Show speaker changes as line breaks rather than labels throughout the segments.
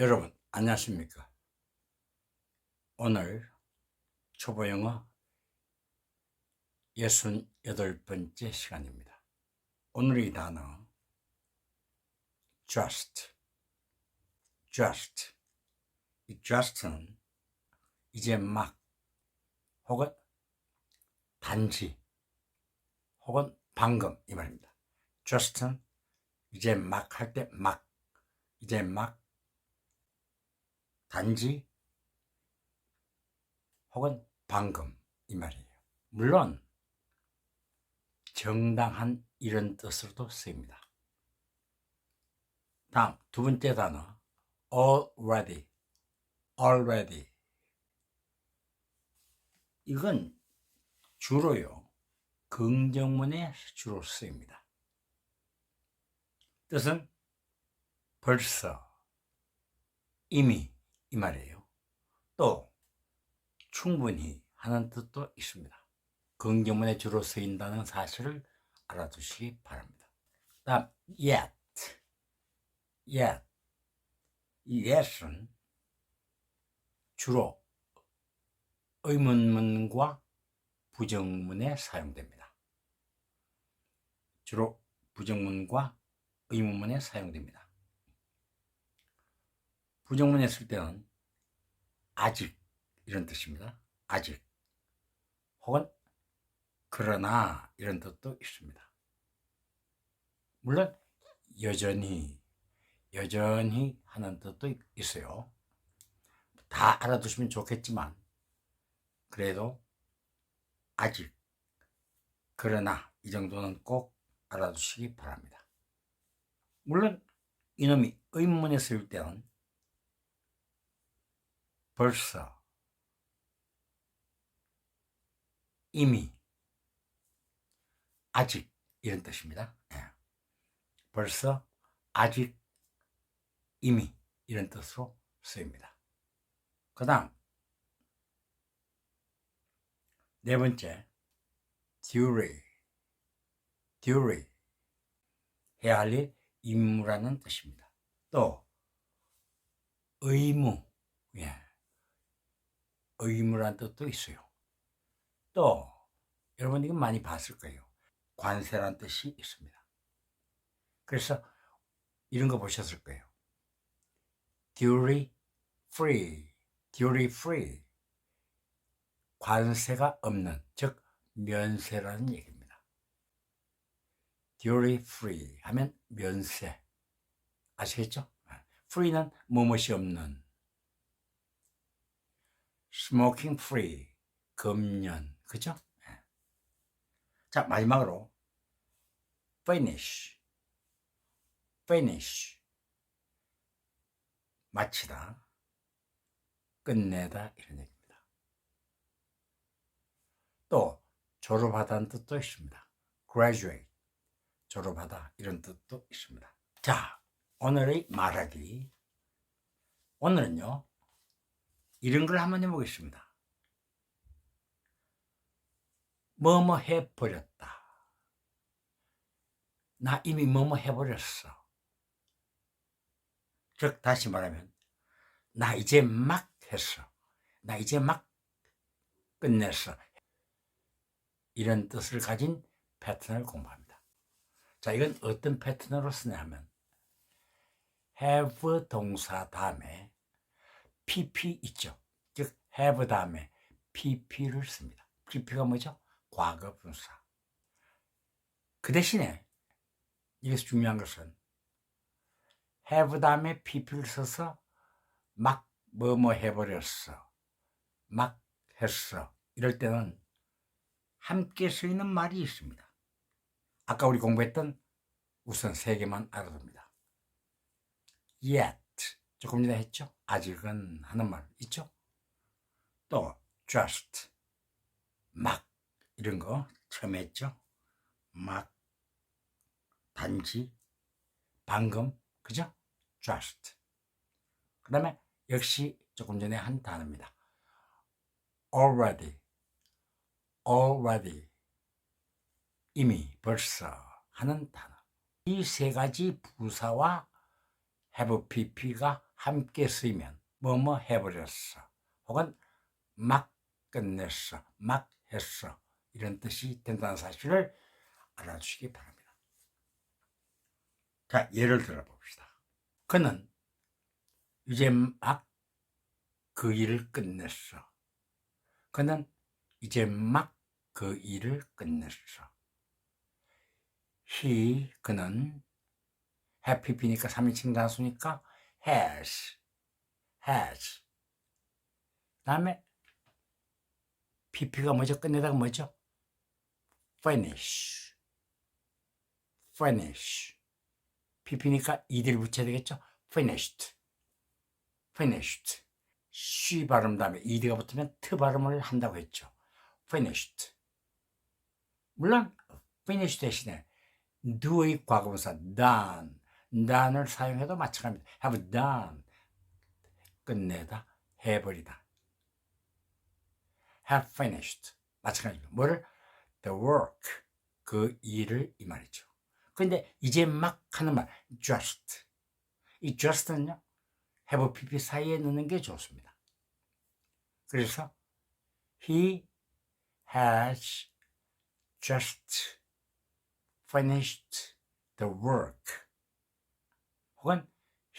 여러분 안녕하십니까? 오늘 초보영어 68번째 시간입니다. 오늘의 단어 just. just. 이 just는 이제 막 혹은 단지 혹은 방금 이 말입니다. just는 이제 막 할 때 막 이제 막 단지 혹은 방금 이 말이에요. 물론 정당한 이런 뜻으로도 쓰입니다. 다음 두 번째 단어 already already 이건 주로요 긍정문에 주로 쓰입니다. 뜻은 벌써 이미 이 말이에요. 또 충분히 하는 뜻도 있습니다. 긍정문에 주로 쓰인다는 사실을 알아두시기 바랍니다. 다음 yet, yet, 이 yet은 주로 의문문과 부정문에 사용됩니다. 주로 부정문과 의문문에 사용됩니다. 부정문에 쓸 때는 아직 이런 뜻입니다. 아직 혹은 그러나 이런 뜻도 있습니다. 물론 여전히 여전히 하는 뜻도 있어요. 다 알아두시면 좋겠지만 그래도 아직 그러나 이 정도는 꼭 알아두시기 바랍니다. 물론 이놈이 의문에 쓸 때는 벌써 이미 아직 이런 뜻입니다. 예. 벌써 아직 이미 이런 뜻으로 쓰입니다. 그 다음 네 번째 duty duty 해야 할 일, 임무라는 뜻입니다. 또 의무 예. 의무란 뜻도 있어요. 또 여러분 이거 많이 봤을 거예요. 관세란 뜻이 있습니다. 그래서 이런 거 보셨을 거예요. duty free, duty free. 관세가 없는, 즉 면세라는 얘기입니다. duty free 하면 면세. 아시겠죠? free는 뭐뭇이 없는 smoking free 금연 그죠? 예. 자 마지막으로 finish finish 마치다 끝내다 이런 얘기입니다. 또 졸업하다는 뜻도 있습니다. graduate 졸업하다 이런 뜻도 있습니다. 자 오늘의 말하기 오늘은요 이런 걸 한번 해보겠습니다. 뭐뭐 해버렸다. 나 이미 뭐뭐 해버렸어. 즉, 다시 말하면, 나 이제 막 했어. 나 이제 막 끝냈어. 이런 뜻을 가진 패턴을 공부합니다. 자, 이건 어떤 패턴으로 쓰냐 하면, have 동사 다음에 pp 있죠. 즉 have 다음에 pp를 씁니다. pp가 뭐죠? 과거 분사. 그 대신에 여기서 중요한 것은 have 다음에 pp를 써서 막 뭐뭐 해버렸어. 막 했어. 이럴 때는 함께 쓰이는 말이 있습니다. 아까 우리 공부했던 우선 세 개만 알아둡니다. yet 조금 전에 했죠? 아직은 하는 말 있죠? 또 just 막 이런 거 처음 했죠? 막 단지 방금 그죠? just 그 다음에 역시 조금 전에 한 단어입니다. already already 이미 벌써 하는 단어 이 세 가지 부사와 have pp가 함께 쓰이면 뭐뭐 해버렸어 혹은 막 끝냈어 막 했어 이런 뜻이 된다는 사실을 알아주시기 바랍니다. 자 예를 들어 봅시다. 그는 이제 막 그 일을 끝냈어. 그는 이제 막 그 일을 끝냈어. he 그는 해피피니까 3인칭 단수니까 has has 다음에 pp가 뭐죠? 끝내다가 뭐죠? finish finish pp니까 이들 붙여야 되겠죠? finished finished 쉬 발음 다음에 이드가 붙으면 트 발음을 한다고 했죠. finished 물론 finish 대신에 do의 과거분사 done, done을 사용해도 마찬가지입니다. have done, 끝내다, 해버리다. have finished, 마찬가지입니다. 뭐를? the work, 그 일을 이 말이죠. 근데 이제 막 하는 말, just. 이 just는요, have pp 사이에 넣는 게 좋습니다. 그래서 he has just finished the work. 혹은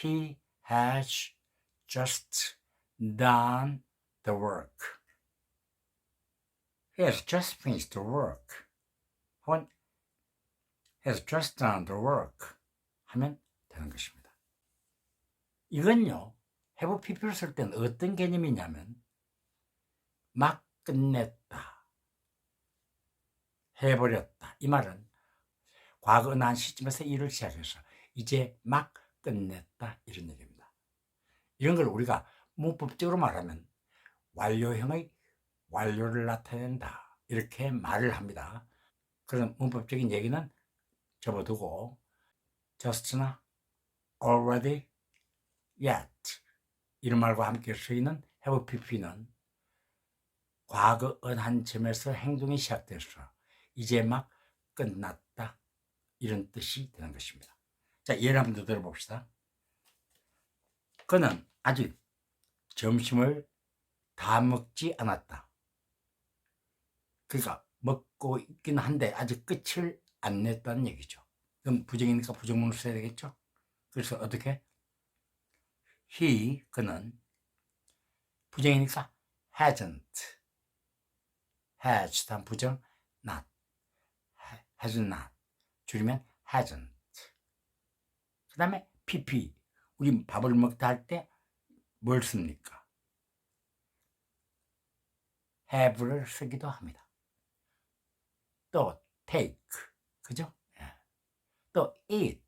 he has just done the work. He has just finished the work. 혹은 has just done the work 하면 되는 것입니다. 이건요, have pp를 쓸 때는 어떤 개념이냐면 막 끝냈다. 해버렸다. 이 말은 과거 난 시점에서 일을 시작해서 이제 막 끝냈다. 이런 얘기입니다. 이런 걸 우리가 문법적으로 말하면 완료형의 완료를 나타낸다. 이렇게 말을 합니다. 그런 문법적인 얘기는 접어두고 just나 already, yet 이런 말과 함께 쓰이는 have pp는 과거 은한 점에서 행동이 시작돼서 이제 막 끝났다. 이런 뜻이 되는 것입니다. 자, 예를 한번 더 들어봅시다. 그는 아직 점심을 다 먹지 않았다. 그러니까 먹고 있긴 한데 아직 끝을 안 냈다는 얘기죠. 그럼 부정이니까 부정문을 써야 되겠죠? 그래서 어떻게? he, 그는 부정이니까 hasn't, has, 다음 부정, not, has not, 줄이면 hasn't. 그 다음에 pp, 우리 밥을 먹다 할 때 뭘 씁니까? have를 쓰기도 합니다. 또 take, 그죠? 예. 또 eat,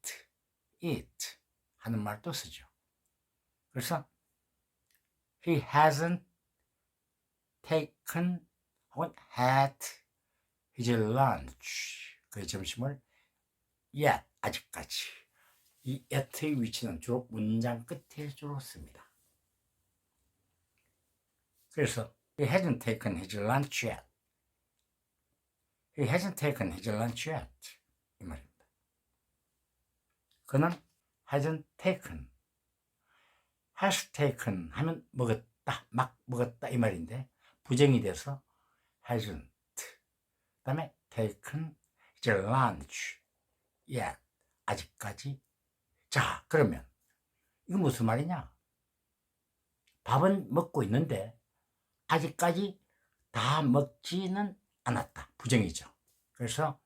eat 하는 말도 쓰죠. 그래서 he hasn't taken 혹은 had his lunch 그 점심을 yet 아직까지 이 yet의 위치는 주로 문장 끝에 주로 씁니다. 그래서 he hasn't taken his lunch yet. He hasn't taken his lunch yet. 이 말입니다. 그는 hasn't taken, has taken 하면 먹었다, 막 먹었다 이 말인데 부정이 돼서 hasn't. 그 다음에 taken his lunch yet. 아직까지. 자, 그러면 이거 무슨 말이냐? 밥은 먹고 있는데 아직까지 다 먹지는 않았다. 부정이죠. 그래서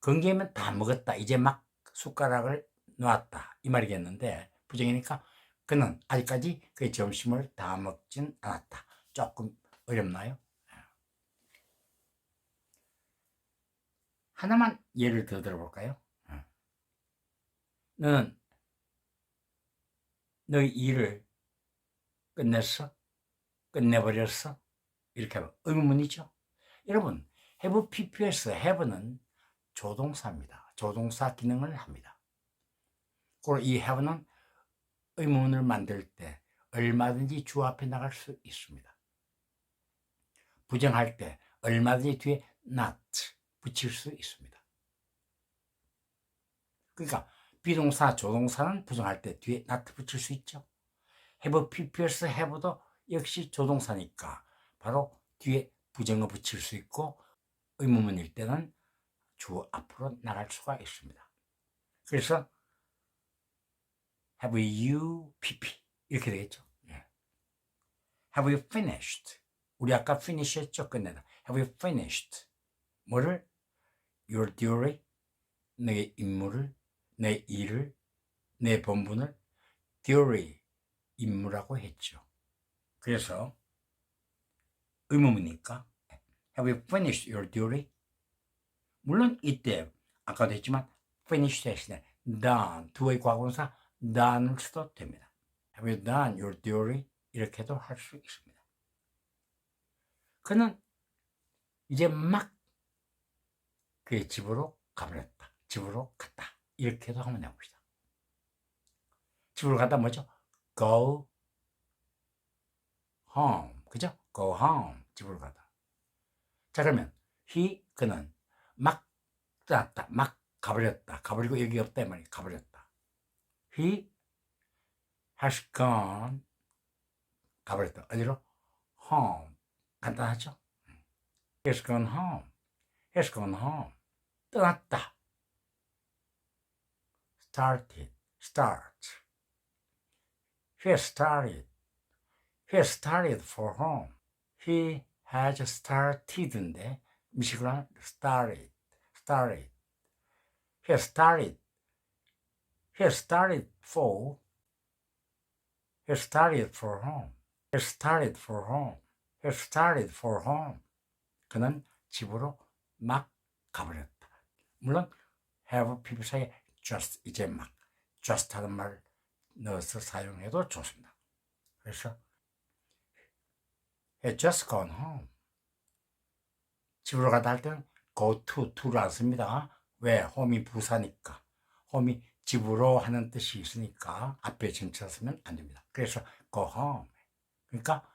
건기면 다 먹었다. 이제 막 숟가락을 놓았다. 이 말이겠는데 부정이니까 그는 아직까지 그 점심을 다 먹진 않았다. 조금 어렵나요? 하나만 예를 더 들어볼까요? 너는 너의 일을 끝냈어? 끝내버렸어? 이렇게 하면 의문이죠. 여러분, have PPS, have는 조동사입니다. 조동사 기능을 합니다. 그리고 이 have는 의문을 만들 때 얼마든지 주 앞에 나갈 수 있습니다. 부정할 때 얼마든지 뒤에 not 붙일 수 있습니다. 그러니까 비동사, 조동사는 부정할 때 뒤에 not 붙일 수 있죠. have pp에서 have도 역시 조동사니까 바로 뒤에 부정어 붙일 수 있고 의문문일 때는 주 앞으로 나갈 수가 있습니다. 그래서 have you pp 이렇게 되겠죠. 예. have you finished? 우리 아까 finish 했죠. 끝내다. have you finished? 뭐를? your duty? 내 임무를, 내 일을, 내 본분을 duty, 임무라고 했죠. 그래서 의문이니까 have you finished your duty? 물론 이때 아까도 했지만 finish 대신에 done 두의 과거사 done을 써도 됩니다. Have you done your duty? 이렇게도 할 수 있습니다. 그는 이제 막 그의 집으로 가버렸다. 집으로 갔다. 이렇게도 하면 됩니다. 집으로 갔다 뭐죠? Go home. 그죠? Go home. 집으로 가다. 자, 그러면 he, 그는 막 떠났다. 막 가버렸다. 가버리고 여기 없다. 이 말이 가버렸다. He has gone. 가버렸다. 어디로? Home. 간단하죠? He has gone home. He has gone home. 떠났다. Started. Start. He started. He started for home. He has started인데 미식으로 started. Started. He started. He started for. He started for home. He started for home. He started for home. 그는 집으로 막 가버렸다. 물론 have people 사이에 just 이제 막 just 하는 말 넣어서 사용해도 좋습니다. 그래서 he just gone home. 집으로 가다 할 때는 go to, to를 안 씁니다. 왜? home이 부사니까. home이 집으로 하는 뜻이 있으니까 앞에 전치사 쓰면 안 됩니다. 그래서 go home. 그러니까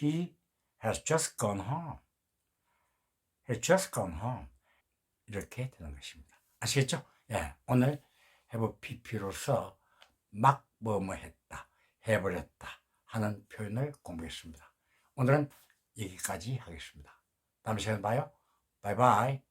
he has just gone home. has just gone home. 이렇게 되는 것입니다. 아시겠죠? 예, 오늘 have pp로서 막 뭐뭐 했다, 해버렸다 하는 표현을 공부했습니다. 오늘은 여기까지 하겠습니다. 다음 시간에 봐요. 바이바이.